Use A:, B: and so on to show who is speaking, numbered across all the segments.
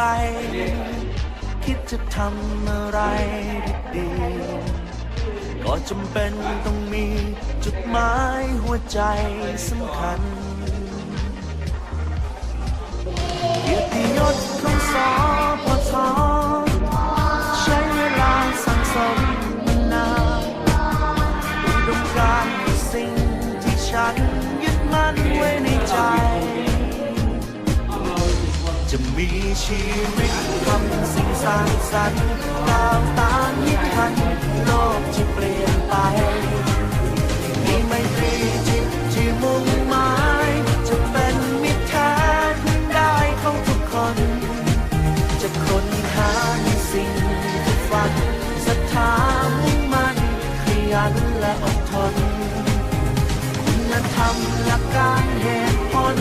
A: ล คิดจะทำอะไรดีๆก็จำเป็นต้องมีจุดหมายหัวใจสำคัญเกียรติยศของสอพอทอใช้เวลาสั่งสมมานานอุดมการสิ่งที่ฉันยึดมั่นไว้ในใจ จะมีชีวิตทำสิ่งสร้างสรรค์ก้าวตามยิทันโลกที่เปลี่ยนไปมีไมตรีจิตที่มุ่งหมายจะเป็นมิตรแท้พึ่งได้ของทุกคน จะค้นหาในสิ่งที่ฝันศรัทธามุ่งมั่นขยันและอดทนคุณธรรมหลักการเหตุผล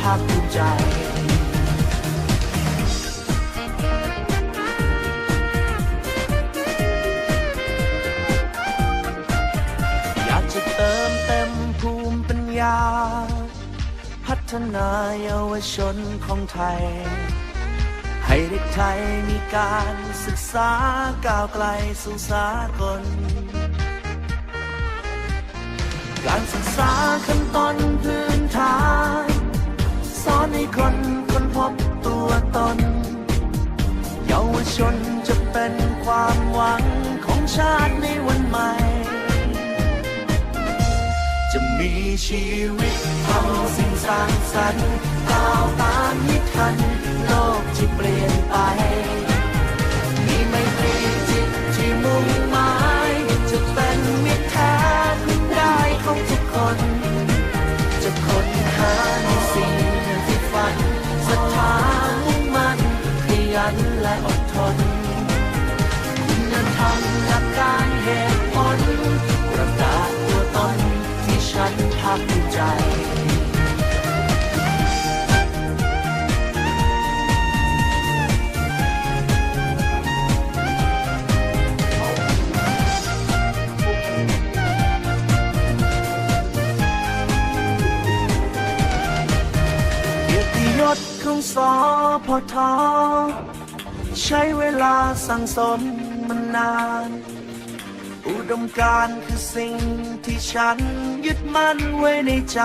A: ภาคภูมิใจอยากจะเติมเต็มภูมิปัญญา พัฒนาเยาวชนของไทย ให้เด็กไทยมีการศึกษาก้าวไกลสู่สากลการศึกษาขั้นต้นพื้น ความหวังของชาติในวันใหม่ จะมีชีวิตทำสิ่งสร้างสรรค์ก้าวตามนิทัน สอพอทอใช้เวลาสั่งสมมานาน อุดมการคือสิ่งที่ฉันยึดมั่นไว้ในใจ